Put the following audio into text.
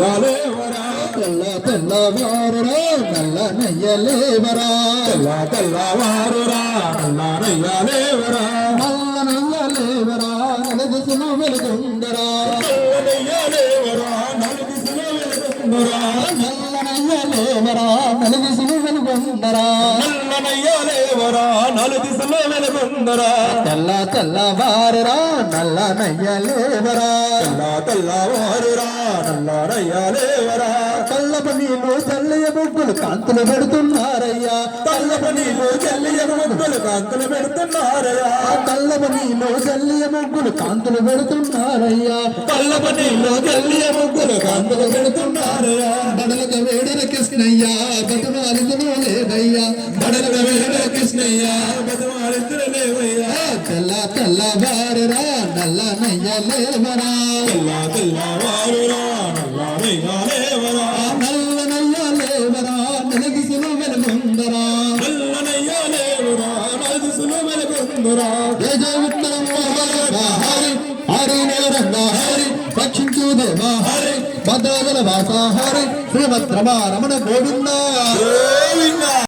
నయ్యాలేవరా తెల్ల తెల్లవారురా నల్ల నెయ్యలేవరా తెల్ల తెల్లవారురా నల్ల నయ్యాలేవరా నల్ల నెయ్యలేవరా నలదిసిన నల్ల నలదిసిన వెలుగుందరా నల్ల నయ్యాలేవరా నలుగుసులో వెలుగుందురా తెల్ల తెల్లవారురా నల్ల నెయ్యలేవరా? తెల్ల తెల్లవారురా నల్ల నయ్యాలేవరా? కళ్ళపు నీళ్ళు చల్లయ బొగ్గులు కాంతులు పెడుతున్నారయ్యా. తల్లపు నీళ్ళు చెల్లియ ముగ్గులు కాంతులు పెడుతున్నారయ్యా. కళ్ళపు నీళ్ళు చల్లయ బొగ్గులు కాంతులు పెడుతున్నారయ్యా. తల్లపు నీళ్ళు చెల్లియ ముగ్గులు కాంతులు పెడుతున్నారయ్యా. కృష్ణయ్య బతమాలిదనో లేదయ్యా బడల వేడ కృష్ణయ్య. బతమాలిద్దరు లేవయ్యా తెల్ల తెల్లవారురా నల్ల నెయ్యలేవరా. తెల్ల తెల్లవారురా నల్ల నయ్యాలేవరా. నల్ల నెయ్యలేవరా నలగిసిన వెలుగుందరా. నల్ల నయ్యాలేవరా నలుగుసులో వెలుగుందురా. జయ ఉత్తరం హరి హరి హరి రక్షించు దేవ హరి மதாதல வாசாஹாரி ஸ்ரீமத் ரமா ரமண கோவிந்தா.